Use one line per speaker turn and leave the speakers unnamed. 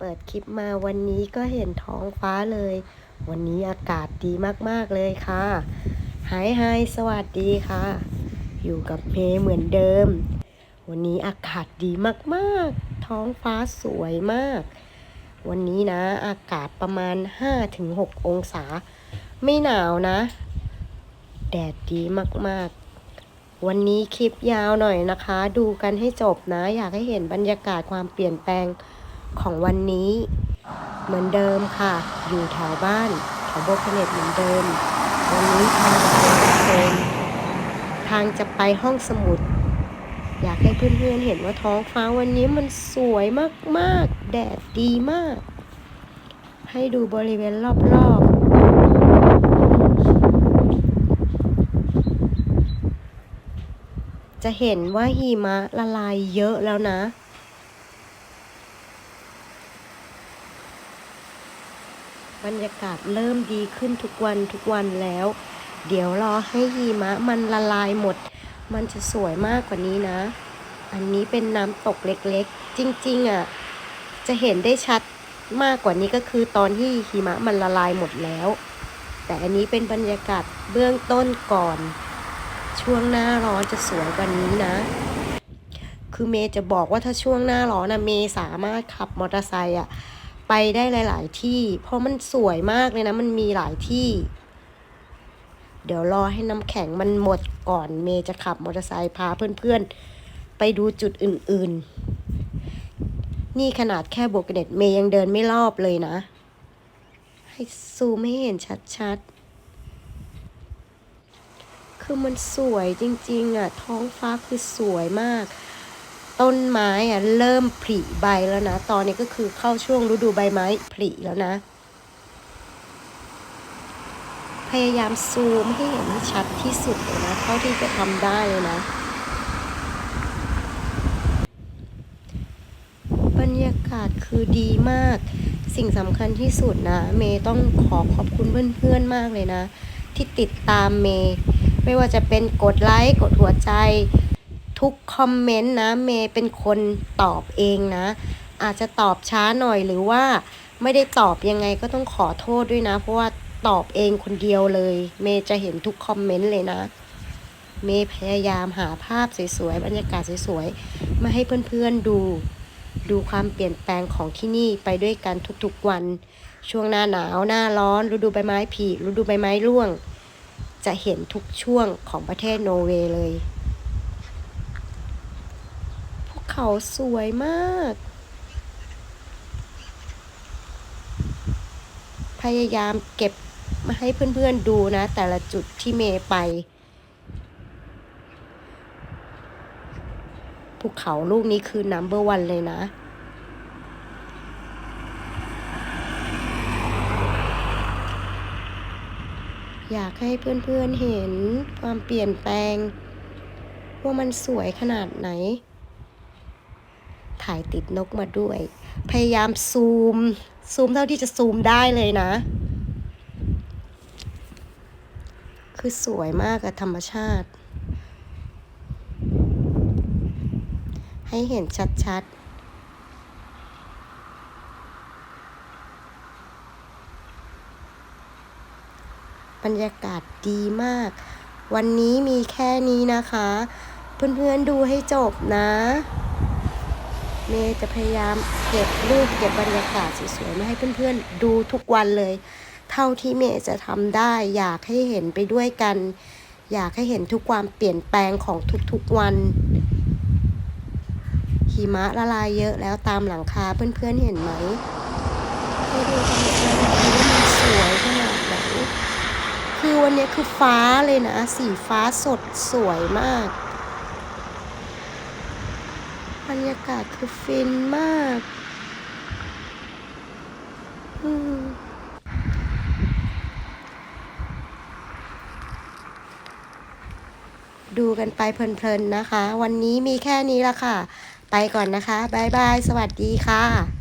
เปิดคลิปมาวันนี้ก็เห็นท้องฟ้าเลย วันนี้อากาศดีมาก ๆ เลยค่ะไฮไฮสวัสดีค่ะ อยู่กับเมเหมือนเดิม วันนี้อากาศดีมาก ๆ ท้องฟ้าสวยมาก วันนี้นะ อากาศประมาณ 5-6 องศา ไม่หนาวนะ แดดดีมาก ๆวันนี้คลิปยาวหน่อยนะคะ ดูกันให้จบนะ อยากให้เห็นบรรยากาศความเปลี่ยนแปลง ของวันนี้ เหมือนเดิมค่ะ อยู่แถวบ้านแถวโบกเนตเหมือนเดิม วันนี้ทางเดินทางจะไปห้องสมุด อยากให้เพื่อนๆเห็นว่าท้องฟ้าวันนี้มันสวยมากๆ แดดดีมาก ให้ดูบริเวณรอบๆจะเห็นว่าหิมะละลายเยอะแล้วนะ บรรยากาศเริ่มดีขึ้นทุกวันทุกวันแล้ว เดี๋ยวรอให้หิมะมันละลายหมด มันจะสวยมากกว่านี้นะ อันนี้เป็นน้ำตกเล็กๆ จริงๆอะ จะเห็นได้ชัดมากกว่านี้ก็คือตอนที่หิมะมันละลายหมดแล้ว แต่อันนี้เป็นบรรยากาศเบื้องต้นก่อน ช่วงหน้าร้อนจะสวยกว่านี้นะ คือเมย์จะบอกว่าถ้าช่วงหน้าร้อนนะเมย์สามารถขับมอเตอร์ไซค์อะ ไปได้หลาย ๆ ที่ เพราะมันสวยมากเลยนะ มันมีหลายที่ เดี๋ยวรอให้น้ำแข็งมันหมดก่อนเมย์จะขับมอเตอร์ไซค์พาเพื่อน ๆ ไปดูจุดอื่น ๆ นี่ขนาดแค่โบกเน็ตเมย์ยังเดินไม่รอบเลยนะ ให้ซูมให้เห็นชัด ๆคือมันสวยจริง ๆ อะ ท้องฟ้าคือสวยมาก ต้นไม้อะเริ่มผลิใบแล้วนะ ตอนนี้ก็คือเข้าช่วงฤดูใบไม้ผลิแล้วนะ พยายามซูมให้เห็นชัดที่สุดเลยนะ เท่าที่จะทำได้เลยนะ บรรยากาศคือดีมาก สิ่งสำคัญที่สุดนะ เมย์ต้องขอขอบคุณเพื่อนๆมากเลยนะ ที่ติดตามเมย์ไม่ว่าจะเป็นกดไลค์ กดหัวใจ ทุกคอมเมนต์นะเมย์เป็นคนตอบเองนะ อาจจะตอบช้าหน่อยหรือว่าไม่ได้ตอบยังไงก็ต้องขอโทษด้วยนะ เพราะว่าตอบเองคนเดียวเลย เมย์จะเห็นทุกคอมเมนต์เลยนะ เมย์พยายามหาภาพสวยๆบรรยากาศสวยๆมาให้เพื่อนๆดู ดูความเปลี่ยนแปลงของที่นี่ไปด้วยกันทุกๆวัน ช่วงหน้าหนาวหน้าร้อนฤดูใบไม้ผลิฤดูใบไม้ร่วง จะเห็นทุกช่วงของประเทศโนเวย์เลย ภู เขาสวยมาก พยายามเก็บมาให้เพื่อนๆดูนะ แต่ละจุดที่เมย์ไปภูเขาลูกนี้คือ number one เลยนะ อยากให้เพื่อนๆเห็นความเปลี่ยนแปลง ว่ามันสวยขนาดไหน ถ่ายติดนกมาด้วย พยายามซูม ซูมเท่าที่จะซูมได้เลยนะ คือสวยมากอะธรรมชาติ ให้เห็นชัดๆบรรยากาศดีมาก วันนี้มีแค่นี้นะคะ เพื่อนๆดูให้จบนะ เมย์จะพยายามเก็บรูปเก็บบรรยากาศสวยๆมาให้เพื่อนๆดูทุกวันเลย เท่าที่เมย์จะทำได้ อยากให้เห็นไปด้วยกัน อยากให้เห็นทุกความเปลี่ยนแปลงของทุกๆวันหิมะละลายเยอะแล้วตามหลังคาเพื่อนๆเห็นไหมให้ดูกันเลยว่ามันสวยขนาดไหนคือวันนี้คือฟ้าเลยนะ สีฟ้าสดสวยมาก บรรยากาศคือฟินมากดูกันไปเพลินๆนะคะ วันนี้มีแค่นี้ละค่ะ ไปก่อนนะคะ บ๊ายบาย สวัสดีค่ะ